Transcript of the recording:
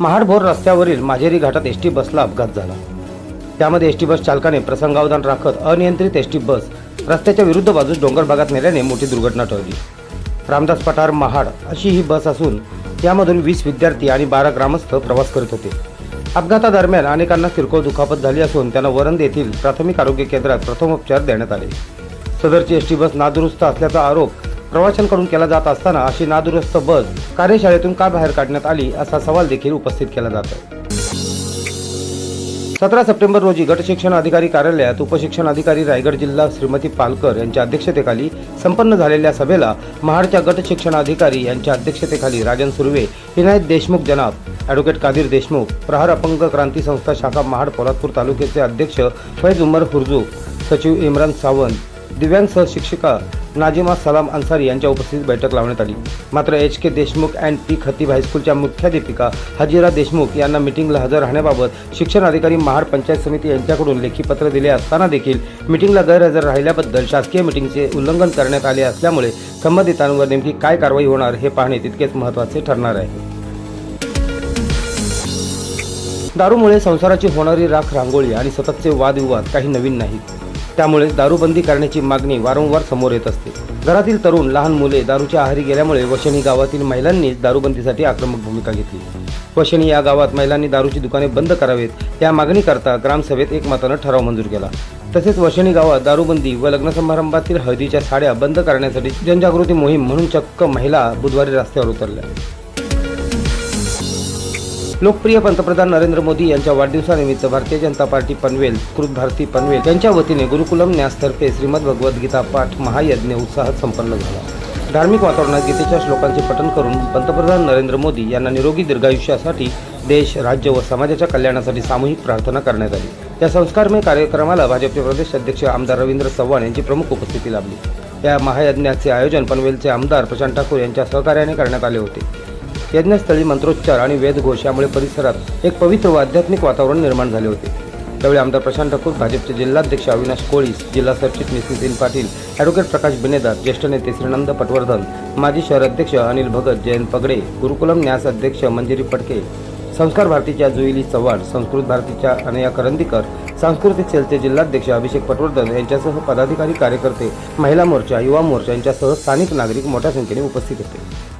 महाडभोर रस्त्यावरील माझेरी घाटात S T बसला अपघात झाला. त्यामध्ये एस टी बस चालकाने प्रसंगावधान राखत अनियंत्रित एस टी बस रस्त्याच्या विरुद्ध बाजूस डोंगर भागात नेल्याने मोठी दुर्घटना टळली. रामदास पठार महाड अशी ही बस असून यामधून वीस विद्यार्थी आणि बारा ग्रामस्थ प्रवास करत होते. अपघातादरम्यान अनेकांना किरकोळ दुखापत झाली असून त्यांना वरंद येथील प्राथमिक आरोग्य केंद्रात प्रथमोपचार देण्यात आले. सदरची एस टी बस नादुरुस्त असल्याचा आरोप प्रवाशांकडून केला जात असताना अशी नादुरुस्त बस कार्यशाळेतून का बाहेर काढण्यात आली असा सवाल देखील उपस्थित केला जातो. सतरा सप्टेंबर रोजी गट शिक्षण अधिकारी कार्यालयात उपशिक्षण अधिकारी रायगड जिल्हा श्रीमती पालकर यांच्या अध्यक्षतेखाली संपन्न झालेल्या सभेला महाडच्या गट शिक्षण अधिकारी यांच्या अध्यक्षतेखाली राजन सुर्वे विनायक देशमुख जनाब ॲडव्होकेट कादिर देशमुख प्रहार अपंग क्रांती संस्था शाखा महाड पोलादपूर तालुक्याचे अध्यक्ष फैज उमर हुरजू सचिव इम्रान सावंत दिव्यांग सहशिक्षिका नाजिमा सलाम अन्सारी यांच्या उपस्थितीत बैठक लावण्यात आली. मात्र H K Deshmukh and P Khatib हायस्कूलच्या मुख्याध्यापिका हजीरा देशमुख यांना मिटिंगला हजर राहण्याबाबत शिक्षण अधिकारी महाड पंचायत समिती यांच्याकडून लेखी पत्र दिले असताना देखील मिटिंगला गैरहजर राहिल्याबद्दल शासकीय मिटिंगचे उल्लंघन करण्यात आले असल्यामुळे संबंधितांवर नेमकी काय कारवाई होणार हे पाहणे तितकेच महत्त्वाचे ठरणार आहे. दारूमुळे संसाराची होणारी राख रांगोळी आणि सततचे वादविवाद काही नवीन नाहीत. त्यामुळे दारूबंदी करण्याची मागणी वारंवार समोर येत असते. घरातील तरुण लहान मुले दारूच्या आहारी गेल्यामुळे वशनी गावातील महिलांनीच दारूबंदीसाठी आक्रमक भूमिका घेतली. वशनी या गावात महिलांनी दारूची दुकाने बंद करावेत या मागणीकरता ग्रामसभेत एकमतानं ठराव मंजूर केला. तसेच वशनी गावात दारूबंदी व लग्न समारंभातील हळदीच्या साड्या बंद करण्यासाठी जनजागृती मोहीम म्हणून चक्क महिला बुधवारी रस्त्यावर उतरल्या. लोकप्रिय पंतप्रधान नरेंद्र मोदी यांच्या वाढदिवसानिमित्त भारतीय जनता पार्टी पनवेल कृत भारती पनवेल यांच्या वतीने गुरुकुलम न्यासतर्फे श्रीमद भगवद्गीता पाठ महायज्ञ उत्साहात संपन्न झाला. धार्मिक वातावरणात गीतेच्या श्लोकांचे पठण करून पंतप्रधान नरेंद्र मोदी यांना निरोगी दीर्घायुष्यासाठी देश राज्य व समाजाच्या कल्याणासाठी सामूहिक प्रार्थना करण्यात आली. या संस्कारमय कार्यक्रमाला भाजपचे प्रदेश अध्यक्ष आमदार रवींद्र चव्हाण यांची प्रमुख उपस्थिती लाभली. या महायज्ञाचे आयोजन पनवेलचे आमदार प्रशांत ठाकूर यांच्या सहकार्याने करण्यात आले होते. यज्ञस्थळी मंत्रोच्चार आणि वेदघोष यामुळे परिसरात एक पवित्र व आध्यात्मिक वातावरण निर्माण झाले होते. त्यावेळी आमदार प्रशांत ठाकूर भाजपचे जिल्हाध्यक्ष अविनाश कोळीस जिल्हा सरचिटणीस नितीन पाटील ॲडव्होकेट प्रकाश बिनेदार ज्येष्ठ नेते श्रीनंद पटवर्धन माजी शहर अध्यक्ष अनिल भगत जयंत पगडे गुरुकुलम न्यास अध्यक्ष मंजिरी पडके संस्कार भारतीच्या जुईली चव्हाण संस्कृत भारतीच्या अनया करंदीकर सांस्कृतिक सेलचे जिल्हाध्यक्ष अभिषेक पटवर्धन यांच्यासह पदाधिकारी कार्यकर्ते महिला मोर्चा युवा मोर्चा यांच्यासह स्थानिक नागरिक मोठ्या संख्येने उपस्थित होते.